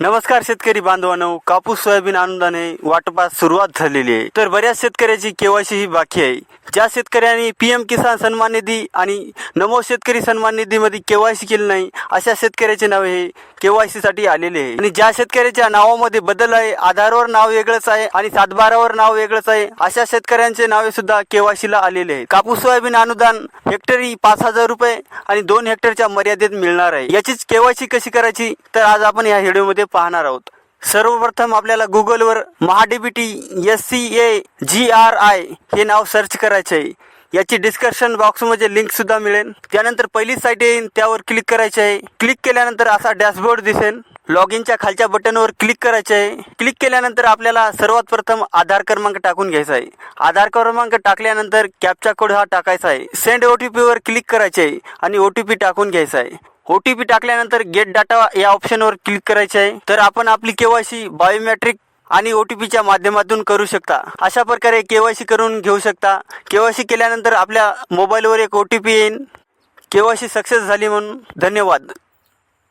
नमस्कार शेतकरी बांधवांनो कापूस सोयाबीन अनुदाने वाटपास सुरुवात झालेली आहे. तर बऱ्याच शेतकऱ्याची केवायसी ही बाकी आहे. ज्या शेतकऱ्यांनी पी एम किसान सन्मान निधी आणि नमो शेतकरी सन्मान निधीमध्ये के वाय सी केली नाही अशा शेतकऱ्याचे नाव हे के वायसाठी आलेले आहे. आणि ज्या शेतकऱ्याच्या नावामध्ये बदल आहे आधारवर नाव वेगळंच आहे आणि सातबारावर नाव वेगळंच आहे अशा शेतकऱ्यांचे नावे सुद्धा वाय ला आलेले आहे. कापूस सोयाबीन अनुदान हेक्टरी पाच हजार रुपये आणि दोन हेक्टरच्या मर्यादेत मिळणार आहे. याचीच के वाय सी कशी करायची तर आज आपण या व्हिडिओमध्ये पाहणार आहोत. सर्वप्रथम आपल्याला गुगलवर MahaDBT S C A G R I हे नाव सर्च करायचे आहे याची डिस्क्रिप्शन बॉक्समध्ये लिंक सुद्धा मिळेल. त्यानंतर पहिली साईट येईल त्यावर क्लिक करायचे आहे क्लिक केल्यानंतर असा डॅशबोर्ड दिसेल. लॉग इनच्या खालच्या बटनवर क्लिक करायचे आहे क्लिक केल्यानंतर आपल्याला सर्वात प्रथम आधार क्रमांक टाकून घ्यायचा आहे आधार क्रमांक टाकल्यानंतर कॅपचा कोड हा टाकायचा आहे सेंड ओ टी पीवर क्लिक करायचे आहे आणि ओ टी पी टाकून घ्यायचा आहे ओ टी पी टाकल्यानंतर गेट डाटा या ऑप्शनवर क्लिक करायचे आहे. तर आपण आपली केवायसी बायोमेट्रिक आणि ओ टी पीच्या माध्यमातून करू शकता. अशा प्रकारे केवायसी करून घेऊ शकता. केवायसी केल्यानंतर आपल्या मोबाईलवर एक ओ टी पी येईल केवायसी सक्सेस झाली म्हणून. धन्यवाद.